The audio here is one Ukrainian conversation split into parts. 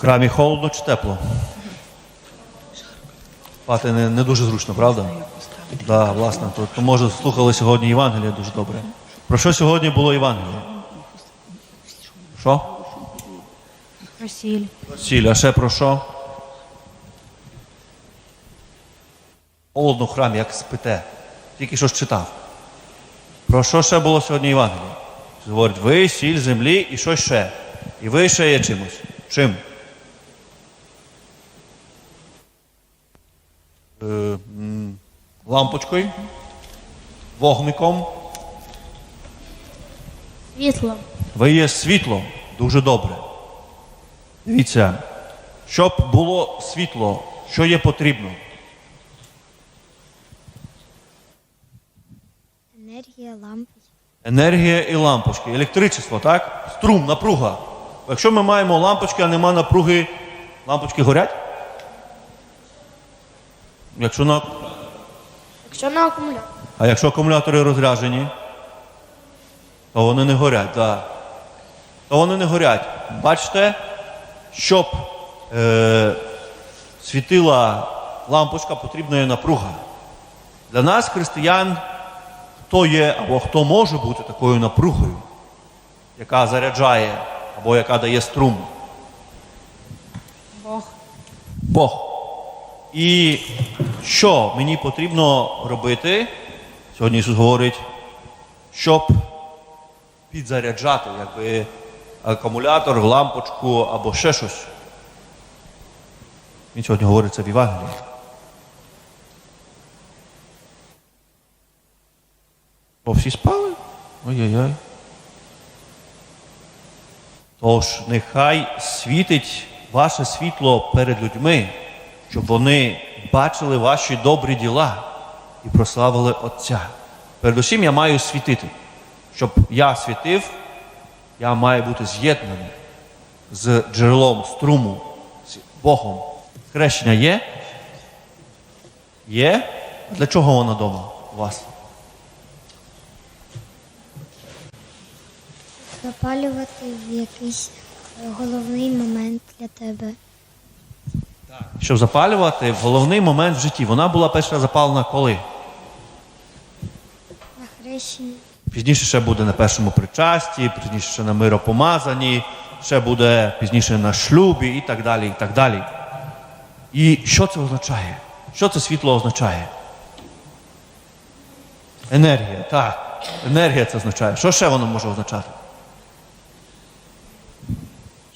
храмі холодно чи тепло? Спати не, не дуже зручно, правда? Так, да, власне. То, то може слухали сьогодні Євангелія дуже добре. Про що сьогодні було Євангеліє? Що? Росіль. Сіль, а ще про що? Холодно в храмі, як спите. Тільки що ж читав. Про що ще було сьогодні Євангеліє? Говорить, ви сіль землі і що ще? І ви ще є чимось. Чим? Е, м, лампочкою, вогником. Світло. Ви є світло. Дуже добре. Дивіться, щоб було світло, що є потрібно? Енергія лампочки. Енергія і лампочки, електричество, так? Струм, напруга. Якщо ми маємо лампочки, а нема напруги, лампочки горять? Якщо на... Якщо на акумулятор. А якщо акумулятори розряджені, то вони не горять, так. То вони не горять. Бачите, щоб е, світила лампочка, потрібна є напруга. Для нас, християн, хто є або хто може бути такою напругою, яка заряджає або яка дає струм? Бог. Бог. І що мені потрібно робити? Сьогодні Ісус говорить, щоб підзаряджати якби, акумулятор, лампочку або ще щось. Він сьогодні говорить це в Євангелії. Бо всі спали? Ой-ой-ой. Тож нехай світить ваше світло перед людьми, щоб вони бачили ваші добрі діла і прославили Отця. Передусім я маю світити. Щоб я світив, я маю бути з'єднаний з джерелом струму, з Богом. Хрещення є? Є? Для чого воно вдома у вас? запалювати в якийсь е, головний момент для тебе. Щоб запалювати в головний момент в житті. Вона була перша запалена коли? На хрещенні. Пізніше ще буде на першому причасті, пізніше ще на миропомазанні, ще буде пізніше на шлюбі і так далі. І так далі. І що це означає? Що це світло означає? Енергія, так. Енергія це означає. Що ще воно може означати?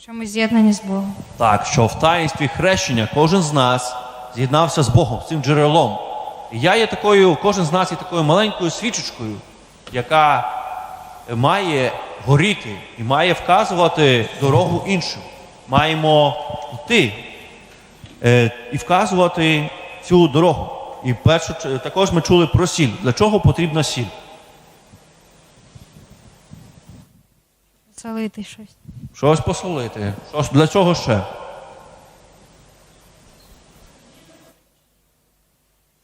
Що ми з'єднані з Богом. Так, що в таїнстві хрещення кожен з нас з'єднався з Богом, з цим джерелом. І я є такою, кожен з нас є такою маленькою свічечкою, яка має горіти і має вказувати дорогу іншим. Маємо йти е, і вказувати цю дорогу. І першу, також ми чули про сіль. Для чого потрібна сіль? Солити щось. Щось посолити. Щось, для чого ще?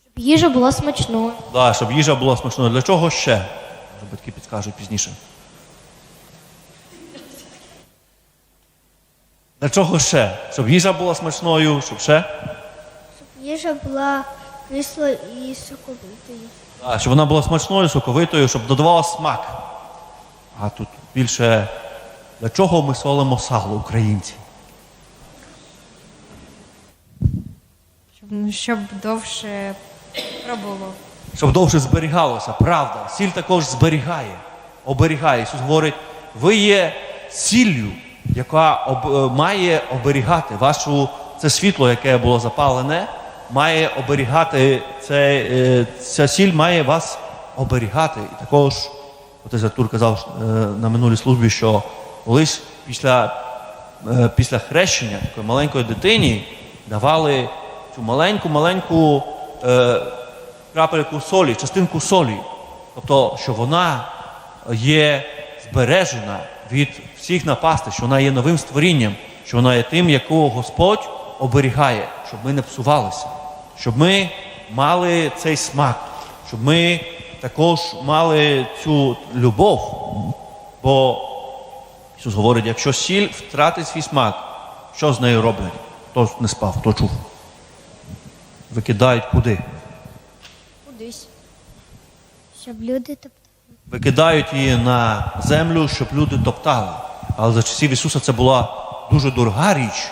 Щоб їжа була смачною. Да, щоб їжа була смачною. Для чого ще? Може, батьки підскажуть пізніше. Для чого ще? Щоб їжа була смачною, щоб ще? Щоб їжа була кислою і соковитою. Да, щоб вона була смачною, соковитою, щоб додавала смак. А тут більше для чого ми солимо сало, українці? Щоб, ну, щоб довше пробуло. Щоб довше зберігалося, правда. Сіль також зберігає, оберігає. Ісус говорить, ви є сіллю, яка об, е, має оберігати вашу це світло, яке було запалене, має оберігати це, е, ця сіль має вас оберігати. І також отець Артур казав е, на минулій службі, що колись після, е, після хрещення такої маленької дитині давали цю маленьку-маленьку е, крапельку солі, частинку солі. Тобто, що вона є збережена від всіх напастей, що вона є новим створінням, що вона є тим, якого Господь оберігає, щоб ми не псувалися, щоб ми мали цей смак, щоб ми також мали цю любов. Бо Ісус говорить, якщо сіль втратить свій смак, Що з нею роблять? Хто не спав, хто чув? Викидають куди? Кудись. Щоб люди тобто Викидають її на землю, щоб люди топтали. Але за часів Ісуса це була дуже дорога річ.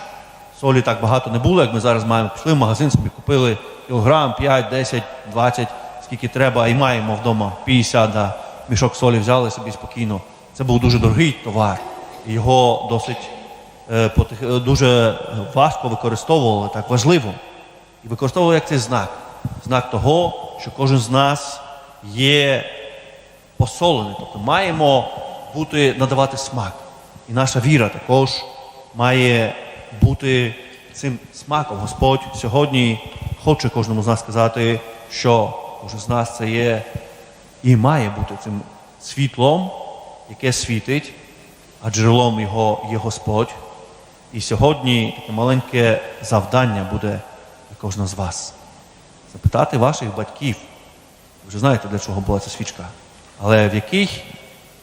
Солі так багато не було, як ми зараз маємо. Пішли в магазин, собі купили кілограм, 5, 10, 20, скільки треба, і маємо вдома 50, да, мішок солі взяли собі спокійно. Це був дуже дорогий товар. Його досить е, потих- е, дуже важко використовували, так важливо. І використовували як цей знак. Знак того, що кожен з нас є посолений. Тобто маємо бути, надавати смак. І наша віра також має бути цим смаком. Господь сьогодні хоче кожному з нас сказати, що кожен з нас це є і має бути цим світлом, яке світить, а джерелом його є Господь. І сьогодні таке маленьке завдання буде для кожного з вас. Запитати ваших батьків, ви вже знаєте, для чого була ця свічка. Але в яких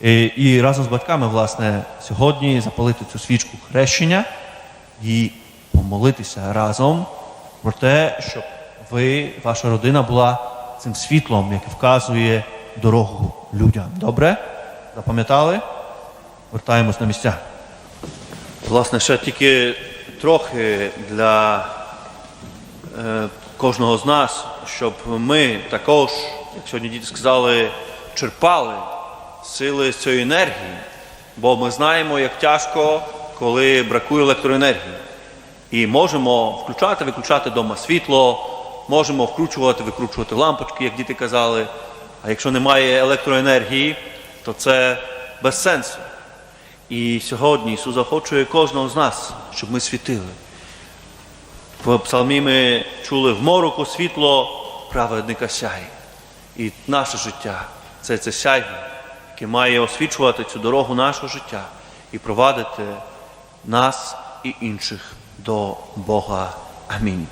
і, і разом з батьками, власне, сьогодні запалити цю свічку хрещення і помолитися разом про те, щоб ви, ваша родина була цим світлом, яке вказує дорогу людям. Добре? Запам'ятали? Вертаємось на місця. Власне, ще тільки трохи для е, кожного з нас, щоб ми також, як сьогодні діти сказали, черпали сили з цієї енергії, бо ми знаємо, як тяжко, коли бракує електроенергії. І можемо включати, виключати вдома світло, можемо вкручувати, викручувати лампочки, як діти казали. А якщо немає електроенергії, то це без сенсу. І сьогодні Ісус захочує кожного з нас, щоб ми світили. В псалмі ми чули в мороку світло праведника сяє. І наше життя це це сяйво, яке має освічувати цю дорогу нашого життя і провадити нас і інших до Бога. Амінь.